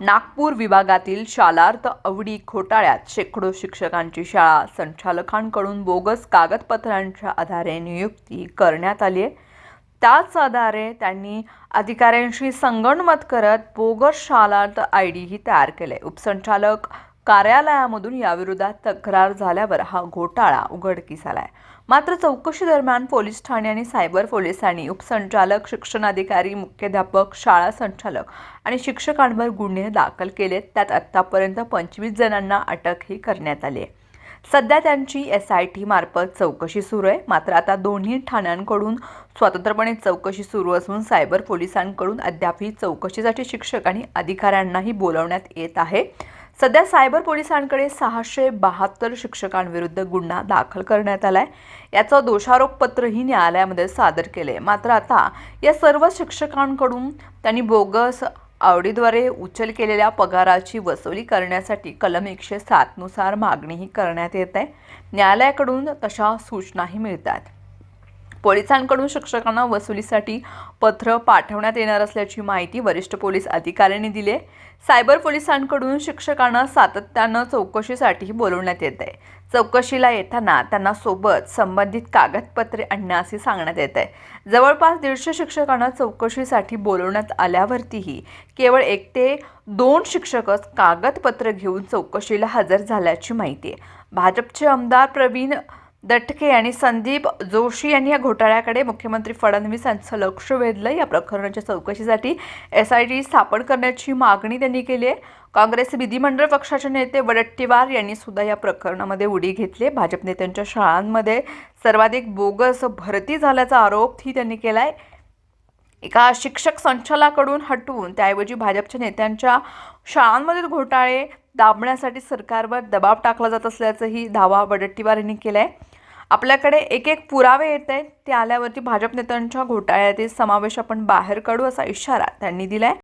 नागपूर विभागातील शालार्थ अवडी घोटाळ्यात शेकडो शिक्षकांची शाळा संचालकांकडून बोगस कागदपत्रांच्या आधारे नियुक्ती करण्यात आली आहे. त्याच आधारे त्यांनी अधिकाऱ्यांशी संगणमत करत बोगस शालार्थ आय डीही तयार केले उपसंचालक कार्यालयामधून याविरोधात तक्रार झाल्यावर हा घोटाळा उघडकीस आलाय. मात्र चौकशी दरम्यान पोलीस ठाणे आणि सायबर पोलिसांनी उपसंचालक शिक्षणाधिकारी मुख्याध्यापक शाळा संचालक आणि शिक्षकांवर गुन्हे दाखल केलेत. त्यात आत्तापर्यंत पंचवीस जणांना अटकही करण्यात आली आहे. सध्या त्यांची एस आय टी मार्फत चौकशी सुरू आहे. मात्र आता दोन्ही ठाण्यांकडून स्वतंत्रपणे चौकशी सुरू असून सायबर पोलिसांकडून अद्यापही चौकशीसाठी शिक्षक आणि अधिकाऱ्यांनाही बोलवण्यात येत आहे. सध्या सायबर पोलिसांकडे सहाशे बहात्तर शिक्षकांविरुद्ध गुन्हा दाखल करण्यात आलाय. याचं दोषारोपपत्रही न्यायालयामध्ये सादर केले मात्र आता या सर्व शिक्षकांकडून त्यांनी बोगस आवडीद्वारे उचल केलेल्या पगाराची वसुली करण्यासाठी कलम एकशे सातनुसार मागणीही करण्यात येत आहे. न्यायालयाकडून तशा सूचनाही मिळतात पोलिसांकडून शिक्षकांना वसुलीसाठी पत्र पाठवण्यात येणार असल्याची माहिती वरिष्ठ पोलीस अधिकाऱ्यांनी दिली आहे. सायबर पोलिसांकडून शिक्षकांना सातत्यानं चौकशीसाठी बोलवण्यात येत आहे. चौकशीला येताना त्यांना सोबत संबंधित कागदपत्रे आणण्यासही सांगण्यात येत आहे. जवळपास दीडशे शिक्षकांना चौकशीसाठी बोलवण्यात आल्यावरतीही केवळ एक ते दोन शिक्षकच कागदपत्र घेऊन चौकशीला हजर झाल्याची माहिती आहे. भाजपचे आमदार प्रवीण दटके आणि संदीप जोशी यांनी या घोटाळ्याकडे मुख्यमंत्री फडणवीस यांचं लक्ष वेधलं या प्रकरणाच्या चौकशीसाठी एस आय टी स्थापन करण्याची मागणी त्यांनी केली आहे. काँग्रेस विधिमंडळ पक्षाचे नेते वडट्टीवार यांनी सुद्धा या प्रकरणामध्ये उडी घेतली आहे. भाजप नेत्यांच्या शाळांमध्ये सर्वाधिक बोगस भरती झाल्याचा आरोपही त्यांनी केला आहे एका शिक्षक संचालकाकडून हटवून त्याऐवजी भाजपच्या नेत्यांच्या शाळांमधील घोटाळे दाबण्यासाठी सरकारवर दबाव टाकला जात असल्याचंही दावा वडट्टीवार यांनी केलाय. आपल्याकडे एक एक पुरावे येत आहेत. ते आल्यावरती भाजप नेत्यांच्या घोटाळ्यातील समावेश आपण बाहेर काढू असा इशारा त्यांनी दिलाय.